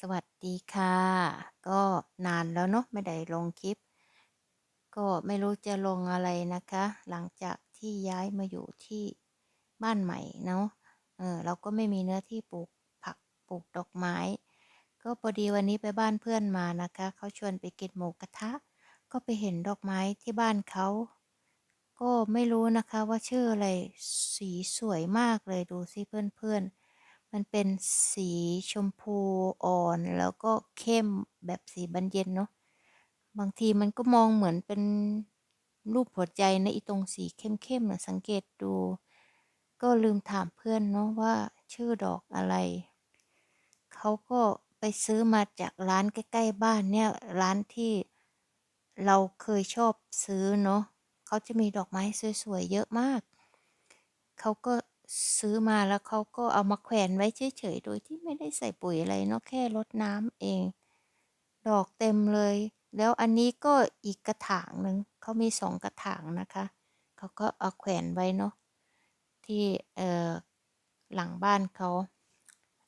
สวัสดีค่ะ ก็นานแล้วเนาะไม่ได้ลงคลิป ก็ไม่รู้จะลงอะไรนะคะ หลังจากที่ย้ายมาอยู่ที่บ้านใหม่เนาะเออเราก็ไม่มีเนื้อที่ปลูกผักปลูกดอกไม้ ก็พอดีวันนี้ไปบ้านเพื่อนมานะคะ เขาชวนไปกินหมูกระทะ ก็ไปเห็นดอกไม้ที่บ้านเขาก็ไม่รู้นะคะว่าชื่ออะไรสีสวยมากเลยดูสิเพื่อนๆ มันเป็นสีชมพูอ่อนแล้วก็เข้มแบบสีบานเย็นเนาะบางทีมันก็มองเหมือนเป็นรูปหัวใจในะอีตรงสีเข้มๆนะสังเกตดู ก็ลืมถามเพื่อนเนาะว่าชื่อดอกอะไร เขาก็ไปซื้อมาจากร้านใกล้ๆบ้านเนี่ยร้านที่เราเคยชอบซื้อเนาะเขาจะมีดอกไม้สวยๆเยอะมาก เขาก็ ซื้อมาแล้วเขาก็เอามาแขวนไว้เฉยๆ โดยที่ไม่ได้ใส่ปุ๋ยอะไรเนาะแค่รดน้ำเอง ดอกเต็มเลย แล้วอันนี้ก็อีกกระถางหนึ่งเขามีสองกระถางนะคะเขาก็เอาแขวนไว้เนาะที่เอ่อหลังบ้านเขา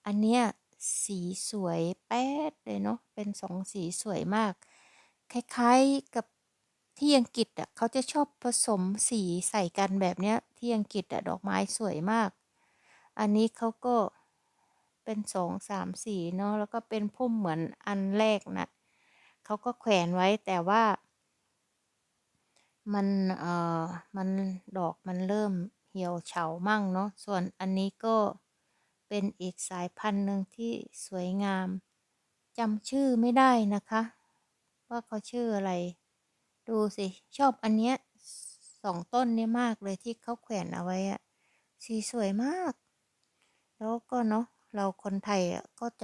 อันเนี้ยสีสวยแป๊ดเลยเนาะเป็นสองสีสวยมาก คล้ายๆกับ ที่อังกฤษอะเขาจะชอบผสมสีใส่กันแบบเนี้ย ที่อังกฤษอะดอกไม้สวยมาก อันนี้เขาก็เป็นสองสามสีเนาะแล้วก็เป็นพุ่มเหมือนอันแรกนะเขาก็แขวนไว้แต่ว่ามันเอ่อมันดอกมันเริ่มเหี่ยวเฉามั่งเนาะส่วนอันนี้ก็เป็นอีกสายพันธุ์หนึ่งที่สวยงามจำชื่อไม่ได้นะคะ ว่าเขาชื่ออะไร ดูสิ ชอบอันเนี้ยสองต้นเนี้ยมากเลยที่เขาแขวนเอาไว้อะสีสวยมาก แล้วก็เนาะเราคนไทยอะก็จะ